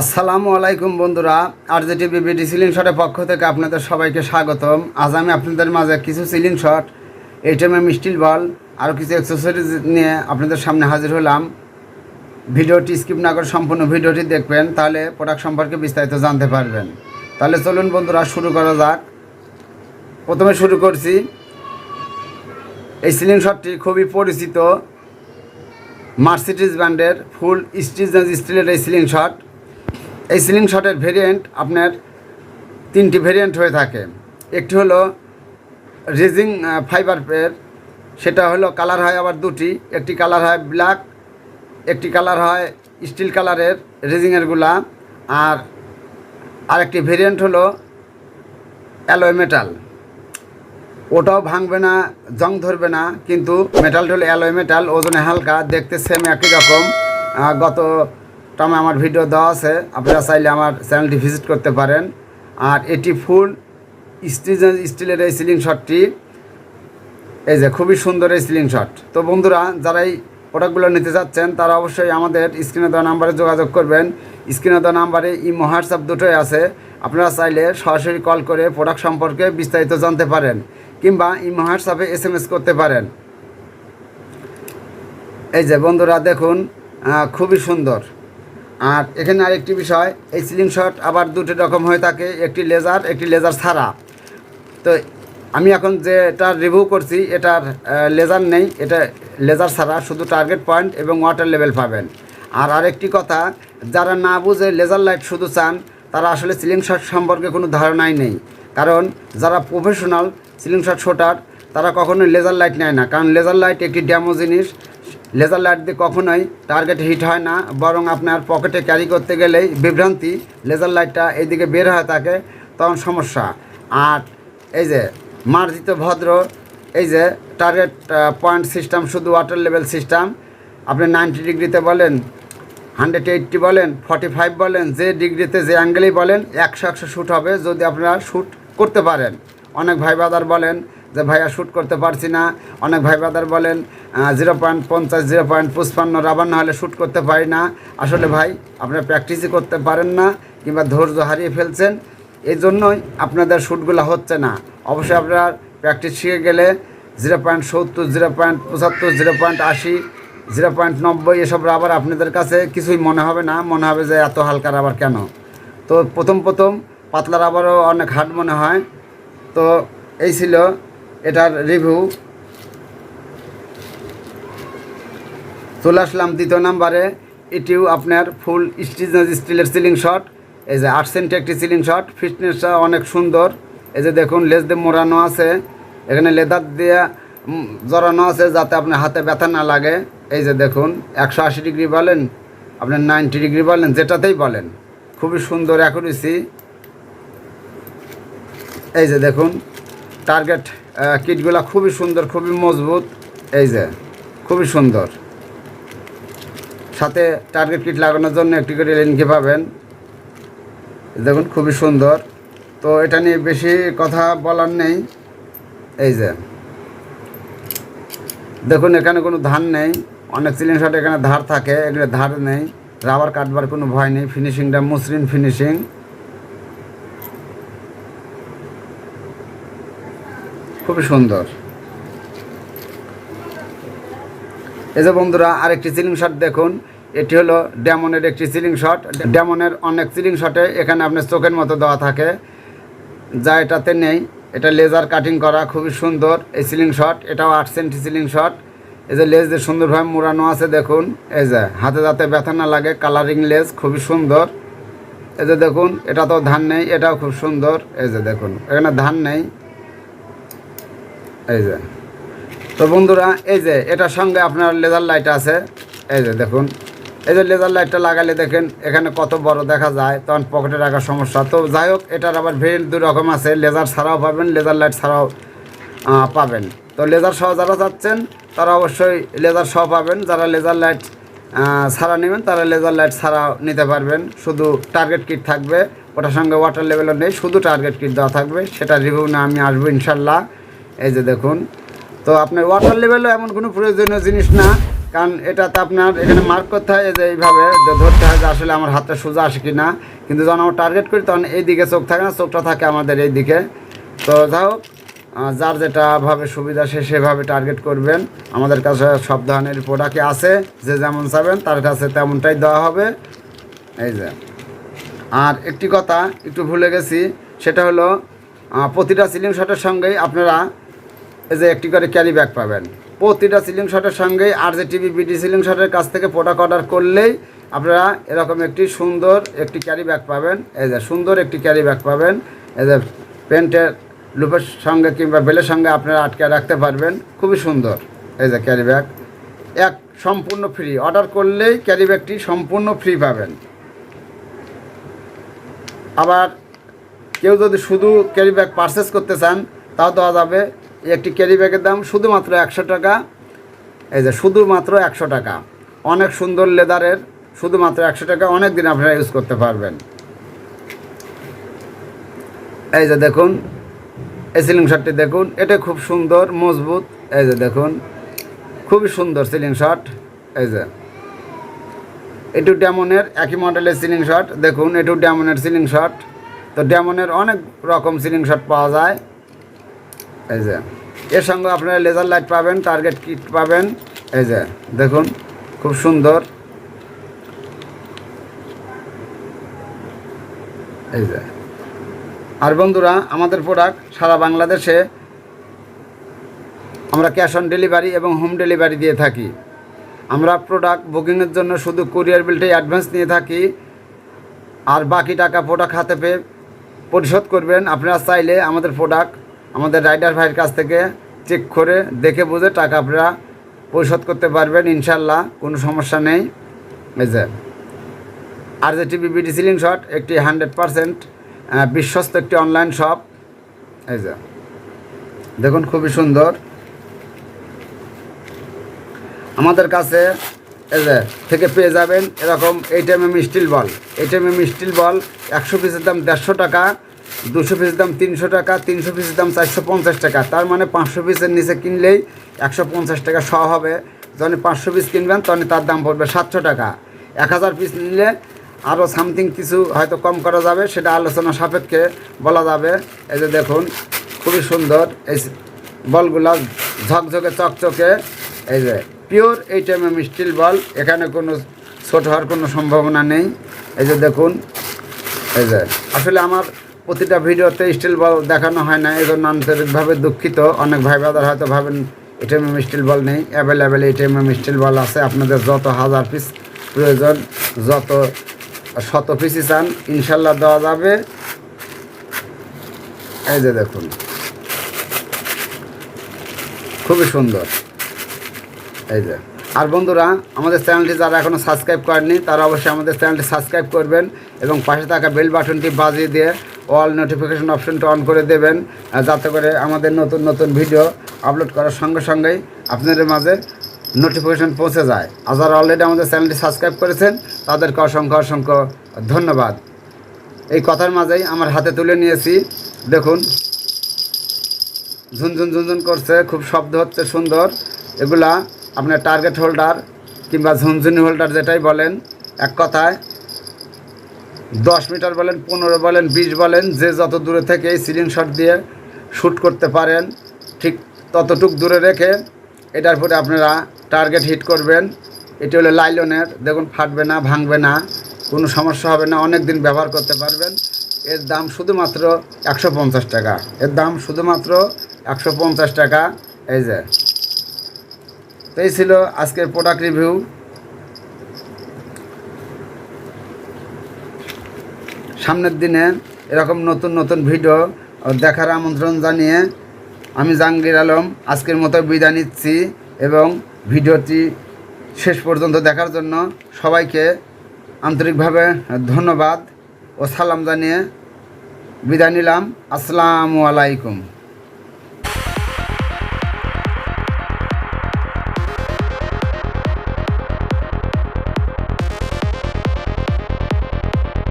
আসসালামু আলাইকুম বন্ধুরা আর যে টিভি বিডি সিলিং শটের পক্ষ থেকে আপনাদের সবাইকে স্বাগতম। আজ আমি আপনাদের মাঝে কিছু ceiling shot hmm steel ball আরও কিছু অ্যাক্সেসরিজ নিয়ে আপনাদের সামনে হাজির হলাম। ভিডিওটি স্কিপ না করে সম্পূর্ণ ভিডিওটি দেখবেন, তাহলে প্রোডাক্ট সম্পর্কে বিস্তারিত জানতে পারবেন। তাহলে চলুন বন্ধুরা, শুরু করা যাক। প্রথমে শুরু করছি। এই সিলিং শটটি খুবই পরিচিত মার্সিডিজ ব্র্যান্ডের ফুল স্টিচ স্টিলের এই সিলিং শট এই সিলিং শটের ভেরিয়েন্ট আপনার তিনটি ভেরিয়েন্ট হয়ে থাকে। একটি হলো রেজিং ফাইবারের সেটা হলো কালার হয় আবার দুটি, একটি কালার হয় ব্ল্যাক একটি কালার হয় স্টিল কালারের রেজিংয়েরগুলা আর আরেকটি ভেরিয়েন্ট হলো অ্যালয় মেটাল ওটাও ভাঙবে না, জং ধরবে না, কিন্তু মেটালটা হলো অ্যালয় মেটাল ওজনে হালকা, দেখতে সেম একই রকম। গত টামে আমার ভিডিও দেওয়া আছে। আপনারা চাইলে আমার চ্যানেলটি ভিজিট করতে পারেন। আর এটি ফুল স্টিল স্টিলের এই সিলিং শটটি এই যে খুবই সুন্দর এই সিলিং শট তো বন্ধুরা, যারা এই প্রোডাক্টগুলো নিতে চাচ্ছেন তারা অবশ্যই আমাদের স্ক্রিনে দেওয়া নাম্বারে যোগাযোগ করবেন। স্ক্রিনে দেওয়া নাম্বারে ইমো, হোয়াটসঅ্যাপ দুটোই আছে। আপনারা চাইলে সরাসরি কল করে প্রোডাক্ট সম্পর্কে বিস্তারিত জানতে পারেন, কিংবা ইমো, হোয়াটসঅ্যাপে এস এম এস করতে পারেন। এই যে বন্ধুরা, দেখুন খুবই সুন্দর। আর এখানে আরেকটি বিষয়, এই সিলিং শট আবার দুটি রকম হয়ে থাকে, একটি লেজার একটি লেজার ছাড়া। তো আমি এখন যেটা রিভিউ করছি, এটার লেজার নেই, এটা লেজার ছাড়া, শুধু টার্গেট পয়েন্ট এবং ওয়াটার লেভেল পাবেন। আর আরেকটি কথা, যারা না বুঝে লেজার লাইট শুধু চান, তারা আসলে সিলিং শট সম্পর্কে কোনো ধারণাই নেই। কারণ যারা প্রফেশনাল সিলিং শট শোটার তারা কখনোই লেজার লাইট নেয় না। কারণ লেজার লাইট একটি ড্যামো জিনিস লেজার লাইট দিয়ে কখনোই টার্গেট হিট হয় না, বরং আপনার পকেটে ক্যারি করতে গেলেই বিভ্রান্তি লেজার লাইটটা এইদিকে বের হয়ে থাকে তখন সমস্যা। আর এই যে মার্জিত ভদ্র, এই যে টার্গেট পয়েন্ট সিস্টেম শুধু ওয়াটার লেভেল সিস্টেম আপনি নাইনটি ডিগ্রিতে বলেন হান্ড্রেড এইট্টি বলেন ফর্টি ফাইভ বলেন, যে ডিগ্রিতে যে অ্যাঙ্গেলেই বলেন, একশো একশো শ্যুট হবে যদি আপনারা শ্যুট করতে পারেন। অনেক ভাই বাদার বলেন যে ভাইয়া শ্যুট করতে পারছি না। অনেক ভাই ব্রাদার বলেন জিরো পয়েন্ট পঞ্চাশ জিরো পয়েন্ট পঁচপান্ন রাবার না হলে শ্যুট করতে পারি না। আসলে ভাই, আপনারা প্র্যাকটিসই করতে পারেন না কিংবা ধৈর্য হারিয়ে ফেলছেন এই জন্যই আপনাদের শ্যুটগুলো হচ্ছে না। অবশ্যই আপনার প্র্যাকটিস শিখে গেলে জিরো পয়েন্ট সত্তর জিরো পয়েন্ট পঁচাত্তর জিরো পয়েন্ট আশি জিরো পয়েন্ট নব্বই, এসব রাবার আপনাদের কাছে কিছুই মনে হবে না। মনে হবে যে এত হালকা রাবার কেন? তো প্রথম প্রথম পাতলা রাবারও অনেক হার্ড মনে হয়। তো এই ছিল এটার রিভিউ চলে আসলাম দ্বিতীয় নাম্বারে। এটিও আপনার ফুল স্টিজনেস স্টিলের সিলিং শট এই যে আট সেন্টি একটি সিলিং শট ফিটনেসটা অনেক সুন্দর। এই যে দেখুন, লেজ দিয়ে মোড়ানো আছে। এখানে লেদার দিয়ে জড়ানো আছে যাতে আপনার হাতে ব্যথা না লাগে। এই যে দেখুন, একশো আশি ডিগ্রি বলেন, আপনার নাইনটি ডিগ্রি বলেন, যেটাতেই বলেন। খুবই সুন্দর অ্যাকুরেসি এই যে দেখুন টার্গেট কিটগুলো খুবই সুন্দর খুবই মজবুত এই যে খুবই সুন্দর সাথে টার্গেট কিট লাগানোর জন্য একটি করে লিঙ্কে পাবেন দেখুন খুবই সুন্দর তো এটা নিয়ে বেশি কথা বলার নেই এই যে দেখুন এখানে কোনো ধার নেই অনেক সিলিং শট এখানে ধার থাকে এখানে ধার নেই রাবার কাটবার কোনো ভয় নেই ফিনিশিংটা মসৃণ ফিনিশিং খুবই সুন্দর। এই যে বন্ধুরা, আরেকটি সিলিং শট দেখুন। এটি হলো ড্যামনের একটি সিলিং শট ড্যামনের অনেক সিলিং শটে এখানে আপনার চোখের মতো দেওয়া থাকে। যা এটাতে নেই। এটা লেজার কাটিং করা, খুবই সুন্দর এই সিলিং শট এটাও আট সেন্টি সিলিং শট এই যে লেজ দিয়ে সুন্দরভাবে মোড়ানো আছে, দেখুন। এই যে, হাতে যাতে ব্যথা না লাগে কালারিং লেজ খুবই সুন্দর। এই যে দেখুন এটা তো ধান নেই, এটাও খুব সুন্দর। এই যে দেখুন, এখানে ধান নেই। এই যে। তো বন্ধুরা, এই যে, এটার সঙ্গে আপনার লেজার লাইট আছে। এই যে, দেখুন। এই যে লেজার লাইটটা লাগালে দেখেন, এখানে কত বড় দেখা যায়। তখন পকেটে রাখার সমস্যা। তো যাই হোক, এটার আবার ভেরিয়েন্ট দু রকম আছে। লেজার ছাড়াও পাবেন লেজার লাইট ছাড়াও পাবেন। তো লেজার সহ যারা যাচ্ছেন, তারা অবশ্যই লেজার সহ পাবেন। যারা লেজার লাইট ছাড়া নেবেন, তারা লেজার লাইট ছাড়াও নিতে পারবেন। শুধু টার্গেট কিট থাকবে। ওটার সঙ্গে ওয়াটার লেভেলও নেই। শুধু টার্গেট কিট দেওয়া থাকবে। সেটা রিভিউ না আমি আসব ইনশাল্লাহ। এই যে দেখুন, তো আপনার ওয়াটার লেভেলও এমন কোনো প্রয়োজনীয় জিনিস না, কারণ এটাতে আপনার এখানে মার্ক করতে হয় যে এইভাবে যে ধরতে হয় যে আসলে আমার হাতটা সোজা আসে কি না কিন্তু যখন আমরা টার্গেট করি, তখন এই দিকে চোখ থাকে না, চোখটা থাকে আমাদের এই দিকে তো যাই হোক যার যেটা ভাবে সুবিধা সে সেভাবে টার্গেট করবেন। আমাদের কাছে সব ধরনের প্রোডাক্টই আছে, যে যেমন চাবেন, তার কাছে তেমনটাই দেওয়া হবে। এই যে। আর একটি কথা একটু ভুলে গেছি, সেটা হলো প্রতিটা সিলিং শটের সঙ্গেই আপনারা এই যে একটি করে ক্যারি ব্যাগ পাবেন। প্রতিটা সিলিং শটের সঙ্গেই আর যে টিভি বিডি সিলিং শটের কাছ থেকে প্রোডাক্ট অর্ডার করলেই আপনারা এরকম একটি সুন্দর একটি ক্যারি ব্যাগ পাবেন। এই যে সুন্দর একটি ক্যারি ব্যাগ পাবেন। এই যে পেন্টের লুপের সঙ্গে কিংবা বেলের সঙ্গে আপনারা আটকে রাখতে পারবেন। খুবই সুন্দর এই যে ক্যারি ব্যাগ। এক, সম্পূর্ণ ফ্রি অর্ডার করলেই ক্যারি ব্যাগটি সম্পূর্ণ ফ্রি পাবেন। আবার কেউ যদি শুধু ক্যারি ব্যাগ পারচেস করতে চান, তাও দেওয়া যাবে এই একটি ক্যারি ব্যাগের দাম শুধুমাত্র একশো টাকা। এই যে শুধুমাত্র একশো টাকা। অনেক সুন্দর লেদারের শুধুমাত্র একশো টাকা। অনেক দিন আপনারা ইউজ করতে পারবেন। এই যে দেখুন, এই সিলিং শটটি দেখুন, এটা খুব সুন্দর, মজবুত। এই যে দেখুন, খুবই সুন্দর সিলিং শট এই যে এটু ড্যামনের একই মডেলের সিলিং শট দেখুন এটু ড্যামনের সিলিং শট তো ড্যামনের অনেক রকম সিলিং শট পাওয়া যায়। এই যে এর সঙ্গে আপনারা লেজার লাইট পাবেন টার্গেট কিট পাবেন। এই যে, দেখুন, খুব সুন্দর। এই যে। আর বন্ধুরা, আমাদের প্রোডাক্ট সারা বাংলাদেশে আমরা ক্যাশ অন ডেলিভারি এবং হোম ডেলিভারি দিয়ে থাকি। আমরা প্রোডাক্ট বুকিংয়ের জন্য শুধু কুরিয়ার বিলটাই অ্যাডভান্স নিয়ে থাকি। আর বাকি টাকা প্রোডাক্ট হাতে পেয়ে পরিশোধ করবেন। আপনারা চাইলে আমাদের প্রোডাক্ট আমাদের রাইডার ভাইয়ের কাছ থেকে চেক করে দেখে বুঝে টাকা আপনারা পরিশোধ করতে পারবেন ইনশাল্লাহ কোনো সমস্যা নেই। এই যে আর যে টিভি বিডি সিলিং শট একটি হান্ড্রেড পারসেন্ট বিশ্বস্ত একটি অনলাইন শপ। এই যে দেখুন, খুবই সুন্দর। আমাদের কাছে এই যে থেকে পেয়ে যাবেন এরকম eight M M steel ball. Eight M M steel ball একশো পিসের দাম দেড়শো টাকা। দুশো পিসের দাম তিনশো টাকা, তিনশো পিসের দাম চারশো পঞ্চাশ টাকা। তার মানে পাঁচশো পিসের নিচে কিনলেই একশো পঞ্চাশ টাকা সহ হবে। যখন পাঁচশো পিস কিনবেন তখন তার দাম পড়বে সাতশো টাকা। এক হাজার পিস নিলে আরও সামথিং কিছু হয়তো কম করা যাবে, সেটা আলোচনা সাপেক্ষে বলা যাবে। এই যে দেখুন, খুবই সুন্দর এই বলগুলা ঝকঝকে, চকচকে। এই যে pure eight M M steel ball, এখানে কোনো ছোট হওয়ার কোনো সম্ভাবনা নেই। এই যে দেখুন, এই যে, আসলে আমার প্রতিটা ভিডিওতে স্টিল বল দেখানো হয় না এই জন্য আন্তরিকভাবে দুঃখিত। অনেক ভাই বাদার হয়তো ভাবেন eight M M steel ball নেই, available eight M M steel ball আছে, আপনাদের যত হাজার পিস প্রয়োজন, যত শত পিসই চান, ইনশাল্লাহ দেওয়া যাবে। এই যে দেখুন, খুবই সুন্দর। এই যে। আর বন্ধুরা, আমাদের চ্যানেলটি যারা এখনও সাবস্ক্রাইব করেননি, তারা অবশ্যই আমাদের চ্যানেলটি সাবস্ক্রাইব করবেন এবং পাশে থাকা বেল বাটনটি বাজিয়ে দিয়ে অল নোটিফিকেশন অপশনটা অন করে দেবেন যাতে করে আমাদের নতুন নতুন ভিডিও আপলোড করার সঙ্গে সঙ্গেই আপনাদের মাঝে নোটিফিকেশন পৌঁছে যায়। আর যারা অলরেডি আমাদের চ্যানেলটি সাবস্ক্রাইব করেছেন, তাদেরকে অসংখ্য অসংখ্য ধন্যবাদ। এই কথার মাঝেই আমার হাতে তুলে নিয়েছি, দেখুন, ঝুনঝুন ঝুনঝুন করছে, খুব শব্দ হচ্ছে, সুন্দর। এগুলা আপনার টার্গেট হোল্ডার কিংবা ঝুনঝুনি হোল্ডার যেটাই বলেন, এক কথায় দশ মিটার বলেন, পনেরো বলেন, বিশ বলেন, যে যত দূরে থেকে এই সিলিং শট দিয়ে শ্যুট করতে পারেন, ঠিক ততটুক দূরে রেখে এটার পরে আপনারা টার্গেট হিট করবেন। এটি হলো লাইলনের, দেখুন ফাটবে না, ভাঙবে না, কোনো সমস্যা হবে না অনেক দিন ব্যবহার করতে পারবেন। এর দাম শুধুমাত্র একশো পঞ্চাশ টাকা। এর দাম শুধুমাত্র একশো পঞ্চাশ টাকা, এই যে। তো এই ছিল আজকের প্রোডাক্ট রিভিউ সামনের দিনে এরকম নতুন নতুন ভিডিও দেখার আমন্ত্রণ জানিয়ে আমি জাহাঙ্গীর আলম আজকের মতো বিদায় নিচ্ছি এবং ভিডিওটি শেষ পর্যন্ত দেখার জন্য সবাইকে আন্তরিকভাবে ধন্যবাদ ও সালাম জানিয়ে বিদায় নিলাম। আসসালামু আলাইকুম।